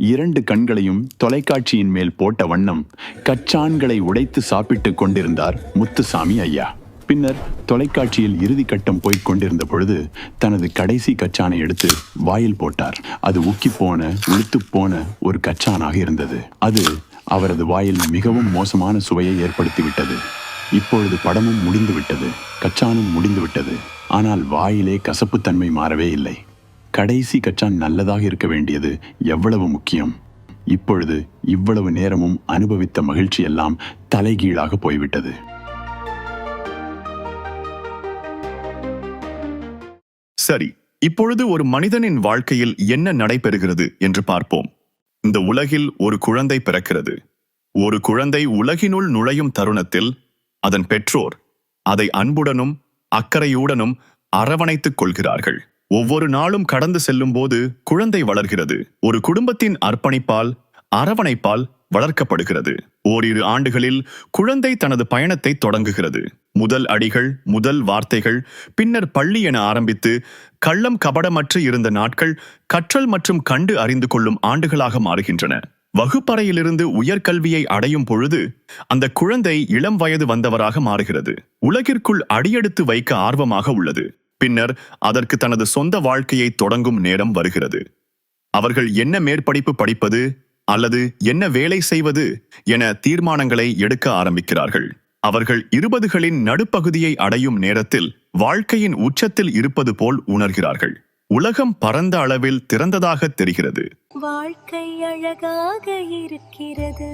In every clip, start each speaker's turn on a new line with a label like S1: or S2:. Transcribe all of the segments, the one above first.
S1: இரண்டு கண்களையும் தொலைக்காட்சியின் மேல் போட்ட வண்ணம் கச்சான்களை உடைத்து சாப்பிட்டுக் கொண்டிருந்தார் முத்துசாமி ஐயா. பின்னர் தொலைக்காட்சியில் இறுதி கட்டம் போய்க் கொண்டிருந்த பொழுது தனது கடைசி கச்சானை எடுத்து வாயில் போட்டார். அது உக்கி போன உளுத்து போன ஒரு கச்சானாக இருந்தது. அது அவரது வாயில் மிகவும் மோசமான சுவையை ஏற்படுத்திவிட்டது. இப்பொழுது படமும் முடிந்துவிட்டது. கச்சானும் முடிந்து விட்டது ஆனால் வாயிலே கசப்புத்தன்மை மாறவே இல்லை. கடைசி கச்சான் நல்லதாக இருக்க வேண்டியது எவ்வளவு முக்கியம்? இப்பொழுது இவ்வளவு நேரமும் அனுபவித்த மகிழ்ச்சி எல்லாம் தலைகீழாக போய்விட்டது.
S2: சரி இப்பொழுது ஒரு மனிதனின் வாழ்க்கையில் என்ன நடைபெறுகிறது என்று பார்ப்போம். இந்த உலகில் ஒரு குழந்தை பிறக்கிறது. ஒரு குழந்தை உலகினுள் நுழையும் தருணத்தில் அதன் பெற்றோர் அதை அன்புடனும் அக்கறையுடனும் அரவணைத்துக் கொள்கிறார்கள். ஒவ்வொரு நாளும் கடந்து செல்லும் போது குழந்தை வளர்கிறது. ஒரு குடும்பத்தின் அர்ப்பணிப்பால் அரவணைப்பால் வளர்க்கப்படுகிறது. ஓரிரு ஆண்டுகளில் குழந்தை தனது பயணத்தை தொடங்குகிறது. முதல் அடிகள் முதல் வார்த்தைகள் பின்னர் பள்ளி என ஆரம்பித்து கள்ளம் கபடமற்று இருந்த நாட்கள் கற்றல் மற்றும் கண்டு அறிந்து கொள்ளும் ஆண்டுகளாக மாறுகின்றன. வகுப்பறையிலிருந்து உயர்கல்வியை அடையும் பொழுது அந்த குழந்தை இளம் வயது வந்தவராக மாறுகிறது. உலகிற்குள் அடியெடுத்து வைக்க ஆர்வமாக உள்ளது. பின்னர் அதற்கு தனது சொந்த வாழ்க்கையை தொடங்கும் நேரம் வருகிறது. அவர்கள் என்ன மேற்படிப்பு படிப்பது அல்லது என்ன வேலை செய்வது என தீர்மானங்களை எடுக்க ஆரம்பிக்கிறார்கள். அவர்கள் இருபதுகளின் நடுப்பகுதியை அடையும் நேரத்தில் வாழ்க்கையின் உச்சத்தில் இருப்பது போல் உணர்கிறார்கள். உலகம் பரந்த அளவில் திறந்ததாக தெரிகிறது.
S3: வாழ்க்கை அழகாக இருக்கிறது.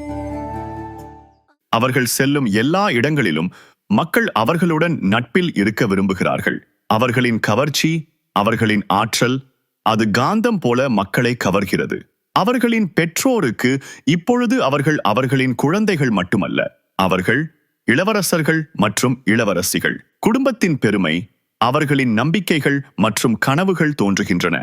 S2: அவர்கள் செல்லும் எல்லா இடங்களிலும் மக்கள் அவர்களுடன் நட்பில் இருக்க விரும்புகிறார்கள். அவர்களின் கவர்ச்சி அவர்களின் ஆற்றல் அது காந்தம் போல மக்களை கவர்கிறது. அவர்களின் பெற்றோருக்கு இப்பொழுது அவர்கள் அவர்களின் குழந்தைகள் மட்டுமல்ல அவர்கள் இளவரசர்கள் மற்றும் இளவரசிகள். குடும்பத்தின் பெருமை அவர்களின் நம்பிக்கைகள் மற்றும் கனவுகள் தோன்றுகின்றன.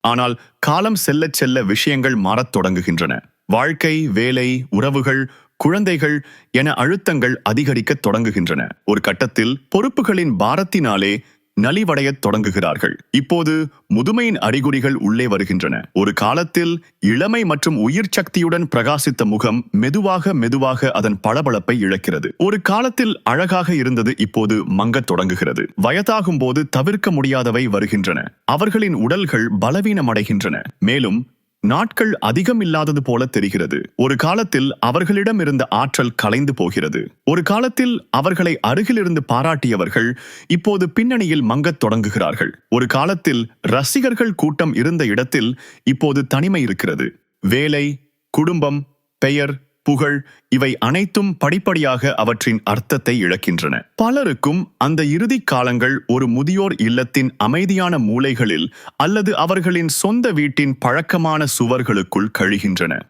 S2: ஆனால் காலம் செல்ல செல்ல விஷயங்கள் மாறத் தொடங்குகின்றன. வாழ்க்கை வேலை உறவுகள் குழந்தைகள் என அழுத்தங்கள் அதிகரிக்கத் தொடங்குகின்றன. ஒரு கட்டத்தில் பொறுப்புகளின் பாரத்தினாலே நலிவடையத் தொடங்குகிறார்கள். இப்போது முதுமையின் அறிகுறிகள் உள்ளே வருகின்றன. ஒரு காலத்தில் இளமை மற்றும் உயிர் சக்தியுடன் பிரகாசித்த முகம் மெதுவாக மெதுவாக அதன் பளபளப்பை இழக்கிறது. ஒரு காலத்தில் அழகாக இருந்தது இப்போது மங்கத் தொடங்குகிறது. வயதாகும் போது தவிர்க்க முடியாதவை வருகின்றன. அவர்களின் உடல்கள் பலவீனமடைகின்றன. மேலும் நாட்கள் அதிகம் இல்லாதது போல தெரிகிறது. ஒரு காலத்தில் அவர்களிடம் இருந்த ஆற்றல் கலைந்து போகிறது. ஒரு காலத்தில் அவர்களை அருகிலிருந்து பாராட்டியவர்கள் இப்போது பின்னணியில் மங்கத் தொடங்குகிறார்கள். ஒரு காலத்தில் ரசிகர்கள் கூட்டம் இருந்த இடத்தில் இப்போது தனிமை இருக்கிறது. வேலை குடும்பம் பெயர் புகழ் இவை அனைத்தும் படிப்படியாக அவற்றின் அர்த்தத்தை இழக்கின்றன. பலருக்கும் அந்த இறுதிக் காலங்கள் ஒரு முதியோர் இல்லத்தின் அமைதியான மூலைகளில் அல்லது அவர்களின் சொந்த வீட்டின் பழக்கமான சுவர்களுக்குள் கழிகின்றன.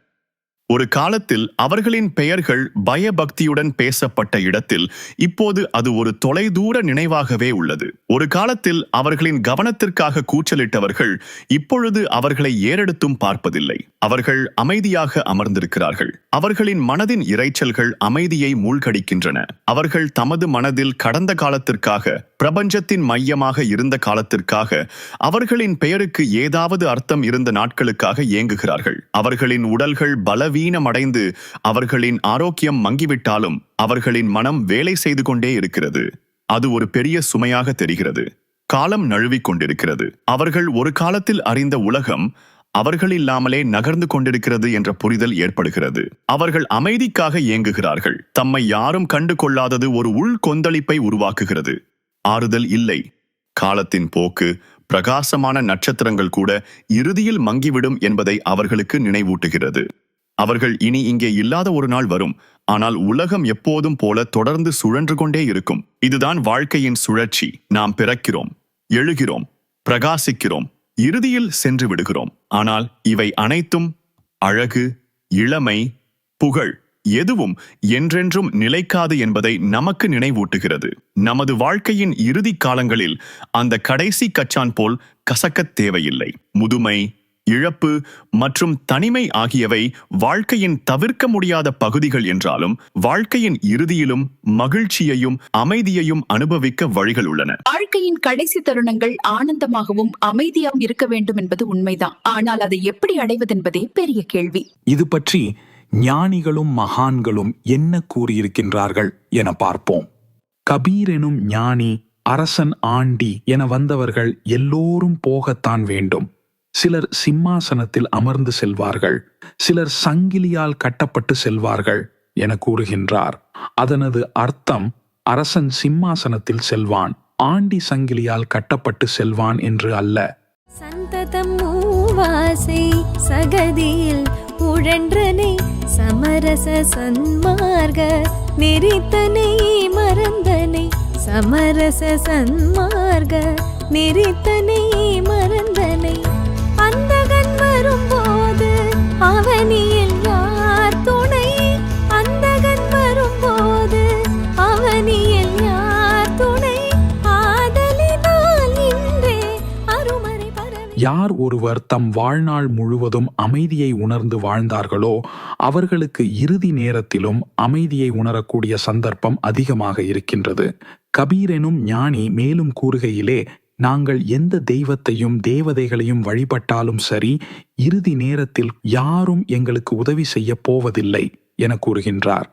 S2: ஒரு காலத்தில் அவர்களின் பெயர்கள் பயபக்தியுடன் பேசப்பட்ட இடத்தில் இப்போது அது ஒரு தொலைதூர நினைவாகவே உள்ளது. ஒரு காலத்தில் அவர்களின் கவனத்திற்காக கூச்சலிட்டவர்கள் இப்பொழுது அவர்களை ஏறெடுத்தும் பார்ப்பதில்லை. அவர்கள் அமைதியாக அமர்ந்திருக்கிறார்கள். அவர்களின் மனதின் இரைச்சல்கள் அமைதியை மூழ்கடிக்கின்றன. அவர்கள் தமது மனதில் கடந்த காலத்திற்காக பிரபஞ்சத்தின் மையமாக இருந்த காலத்திற்காக அவர்களின் பெயருக்கு ஏதாவது அர்த்தம் இருந்த நாட்களுக்காக ஏங்குகிறார்கள். அவர்களின் உடல்கள் பலவீனமடைந்து அவர்களின் ஆரோக்கியம் மங்கிவிட்டாலும் அவர்களின் மனம் வேலை செய்து கொண்டே இருக்கிறது. அது ஒரு பெரிய சுமையாக தெரிகிறது. காலம் நழுவிக் கொண்டிருக்கிறது. அவர்கள் ஒரு காலத்தில் அறிந்த உலகம் அவர்கள் இல்லாமலே நகர்ந்து கொண்டிருக்கிறது என்ற புரிதல் ஏற்படுகிறது. அவர்கள் அமைதிக்காக ஏங்குகிறார்கள் தம்மை யாரும் கண்டு கொள்ளாதது ஒரு உள் கொந்தளிப்பை உருவாக்குகிறது. ஆறுதல் இல்லை. காலத்தின் போக்கு பிரகாசமான நட்சத்திரங்கள் கூட இறுதியில் மங்கிவிடும் என்பதை அவர்களுக்கு நினைவூட்டுகிறது. அவர்கள் இனி இங்கே இல்லாத ஒரு நாள் வரும். ஆனால் உலகம் எப்போதும் போல தொடர்ந்து சுழன்று கொண்டே இருக்கும். இதுதான் வாழ்க்கையின் சுழற்சி. நாம் பிறக்கிறோம் எழுகிறோம் பிரகாசிக்கிறோம் இறுதியில் சென்று விடுகிறோம். ஆனால் இவை அனைத்தும் அழகு இளமை புகழ் எதுவும் என்றென்றும் நிலைக்காது என்பதை நமக்கு நினைவூட்டுகிறது. நமது வாழ்க்கையின் இறுதி காலங்களில் அந்த கடைசி கச்சான் போல் கசக்கத் தேவையில்லை. முதுமை இழப்பு மற்றும் தனிமை ஆகியவை வாழ்க்கையின் தவிர்க்க முடியாத பகுதிகள் என்றாலும் வாழ்க்கையின் இறுதியிலும் மகிழ்ச்சியையும் அமைதியையும் அனுபவிக்க வழிகள் உள்ளன.
S4: வாழ்க்கையின் கடைசி தருணங்கள் ஆனந்தமாகவும் அமைதியாகவும் இருக்க வேண்டும் என்பது உண்மைதான். ஆனால் அதை எப்படி அடைவதென்பதே பெரிய கேள்வி.
S5: இது பற்றி ஞானிகளும் மகான்களும் என்ன கூறியிருக்கின்றார்கள் என பார்ப்போம். கபீர் எனும் ஞானி அரசன் ஆண்டி என வந்தவர்கள் எல்லோரும் போகத்தான் வேண்டும். சிலர் சிம்மாசனத்தில் அமர்ந்து செல்வார்கள். சிலர் சங்கிலியால் கட்டப்பட்டு செல்வார்கள் என கூறுகின்றார். அதனது அர்த்தம் அரசன் சிம்மாசனத்தில் செல்வான் ஆண்டி சங்கிலியால் கட்டப்பட்டு செல்வான் என்று அல்ல.
S3: சந்ததம் மூவாசை சகதியில் புழன்றனை சமரச சன்மார்க நெறித்தனை மறந்தனை சமரச சன்மார்க நெறித்தனை மறந்த யார்
S5: ஒருவர் தம் வாழ்நாள் முழுவதும் அமைதியை உணர்ந்து வாழ்ந்தார்களோ அவர்களுக்கு இறுதி நேரத்திலும் அமைதியை உணரக்கூடிய சந்தர்ப்பம் அதிகமாக இருக்கின்றது. கபீரெனும் ஞானி மேலும் கூறுகையிலே நாங்கள் எந்த தெய்வத்தையும் தேவதைகளையும் வழிபட்டாலும் சரி இறுதி நேரத்தில் யாரும் எங்களுக்கு உதவி செய்ய போவதில்லை என கூறுகின்றார்.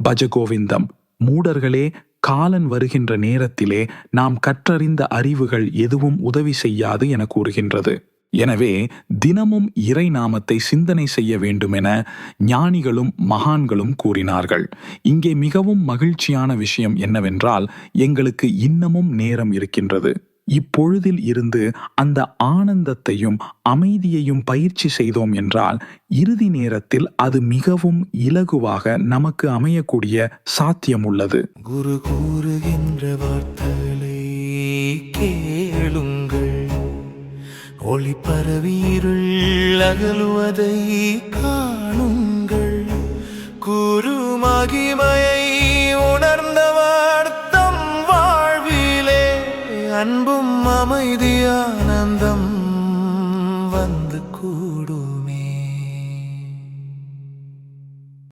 S5: பஜகோவிந்தம் மூடர்களே காலன் வருகின்ற நேரத்திலே நாம் கற்றறிந்த அறிவுகள் எதுவும் உதவி செய்யாது என கூறுகின்றது. எனவே தினமும் இறை நாமத்தை சிந்தனை செய்ய வேண்டுமென ஞானிகளும் மகான்களும் கூறினார்கள். இங்கே மிகவும் மகிழ்ச்சியான விஷயம் என்னவென்றால் எங்களுக்கு இன்னமும் நேரம் இருக்கின்றது. இப்பொழுதில் இருந்து அந்த ஆனந்தத்தையும் அமைதியையும் பயிற்சி செய்தோம் என்றால் இறுதி நேரத்தில் அது மிகவும் இலகுவாக நமக்கு அமையக்கூடிய சாத்தியம் உள்ளது
S6: குரு கூறுகின்ற வார்த்தைகளை கேளுங்கள். ஒளி பரவியிருள் அகலுவதை காணுங்கள். குரு மகிமையை உணர்ந்தவர் தம் வாழ்விலே அன்பு அமைதியா